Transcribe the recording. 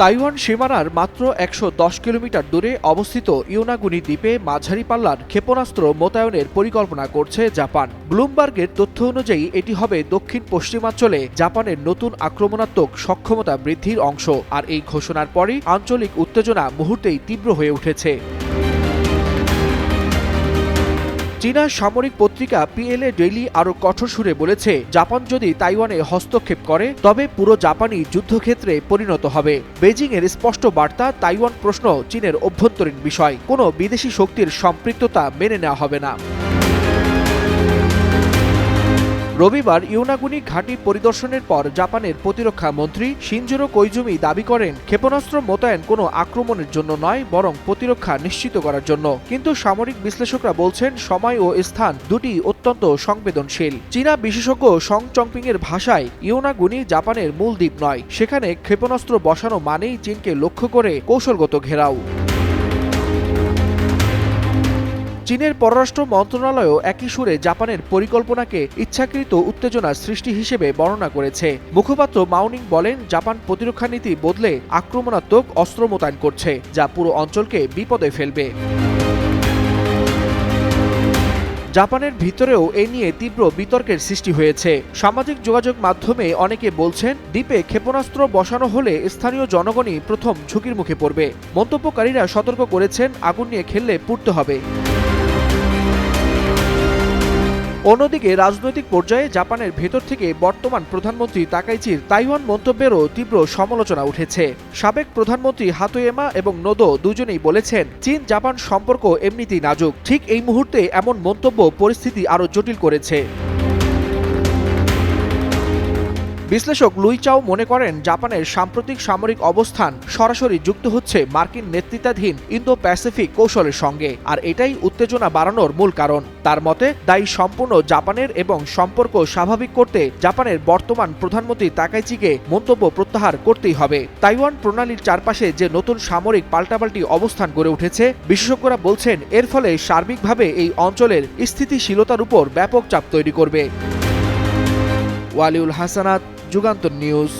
Taiwan সীমানার মাত্র একশো দশ কিলোমিটার দূরে অবস্থিত ইউনাগুনি দ্বীপে মাঝারি পাল্লার ক্ষেপণাস্ত্র মোতায়েনের পরিকল্পনা করছে জাপান। ব্লুমবার্গের তথ্য অনুযায়ী, এটি হবে দক্ষিণ পশ্চিমাঞ্চলে জাপানের নতুন আক্রমণাত্মক সক্ষমতা বৃদ্ধির অংশ। আর এই ঘোষণার পরই আঞ্চলিক উত্তেজনা মুহূর্তেই তীব্র হয়ে উঠেছে। চীনা সামরিক পত্রিকা পিএলএ ডেইলি আরও কঠোর সুরে বলেছে, জাপান যদি তাইওয়ানে হস্তক্ষেপ করে, তবে পুরো জাপানি যুদ্ধক্ষেত্রে পরিণত হবে। বেজিং এর স্পষ্ট বার্তা, তাইওয়ান প্রশ্ন চীনের অভ্যন্তরীণ বিষয়। কোনো বিদেশি শক্তির সম্পৃক্ততা মেনে নেওয়া হবে না। রবিবার ইউনাগুনি ঘাঁটি পরিদর্শনের পর জাপানের প্রতিরক্ষা মন্ত্রী শিনজোরো কৈজুমি দাবি করেন, ক্ষেপণাস্ত্র মোতায়েন কোনো আক্রমণের জন্য নয়, বরং প্রতিরক্ষা নিশ্চিত করার জন্য। কিন্তু সামরিক বিশ্লেষকরা বলছেন, সময় ও স্থান দুটি অত্যন্ত সংবেদনশীল। চীনা বিশেষজ্ঞ সং চংপিং এর ভাষায়, ইউনাগুনি জাপানের মূল দ্বীপ নয়। সেখানে ক্ষেপণাস্ত্র বসানো মানেই চীনকে লক্ষ্য করে কৌশলগত ঘেরাও। চীনের পররাষ্ট্র মন্ত্রণালয়ও একই সুরে জাপানের পরিকল্পনাকে ইচ্ছাকৃত উত্তেজনার সৃষ্টি হিসেবে বর্ণনা করেছে। মুখপাত্র মাউনিং বলেন, জাপান প্রতিরক্ষা নীতি বদলে আক্রমণাত্মক অস্ত্র মোতায়েন করছে, যা পুরো অঞ্চলকে বিপদে ফেলবে। জাপানের ভিতরেও এ নিয়ে তীব্র বিতর্কের সৃষ্টি হয়েছে। সামাজিক যোগাযোগ মাধ্যমে অনেকে বলছেন, দ্বীপে ক্ষেপণাস্ত্র বসানো হলে স্থানীয় জনগণই প্রথম ঝুঁকির মুখে পড়বে। মন্তব্যকারীরা সতর্ক করেছেন, আগুন নিয়ে খেললে পুড়তে হবে। অন্যদিকে, রাজনৈতিক পর্যায়ে জাপানের ভেতর থেকে বর্তমান প্রধানমন্ত্রী তাকাইচির তাইওয়ান মন্তব্যেরও তীব্র সমালোচনা উঠেছে। সাবেক প্রধানমন্ত্রী হাতোয়েমা এবং নোদো দুজনেই বলেছেন, চীন, জাপান সম্পর্ক এমনিতেই নাজুক। ঠিক এই মুহূর্তে এমন মন্তব্য পরিস্থিতি আরও জটিল করেছে। বিশ্লেষক লুই চাও মনে করেন জাপানের সাম্প্রতিক সামরিক অবস্থান সরাসরি যুক্ত হচ্ছে মার্কিন নেতৃত্বাধীন ইন্দো প্যাসিফিক কৌশলের সঙ্গে, আর এটাই উত্তেজনা বাড়ানোর মূল কারণ। তার মতে, দায়ী সম্পূর্ণ জাপানের এবং সম্পর্ক স্বাভাবিক করতে জাপানের বর্তমান প্রধানমন্ত্রী তাকাইচিকে মন্তব্য প্রত্যাহার করতেই হবে। তাইওয়ান প্রণালীর চারপাশে যে নতুন সামরিক পাল্টাপাল্টি অবস্থান গড়ে উঠেছে, বিশেষজ্ঞরা বলছেন এর ফলে সার্বিকভাবে এই অঞ্চলের স্থিতিশীলতার উপর ব্যাপক চাপ তৈরি করবে। ওয়ালিউল হাসানাত যুগান্তর নিউজ।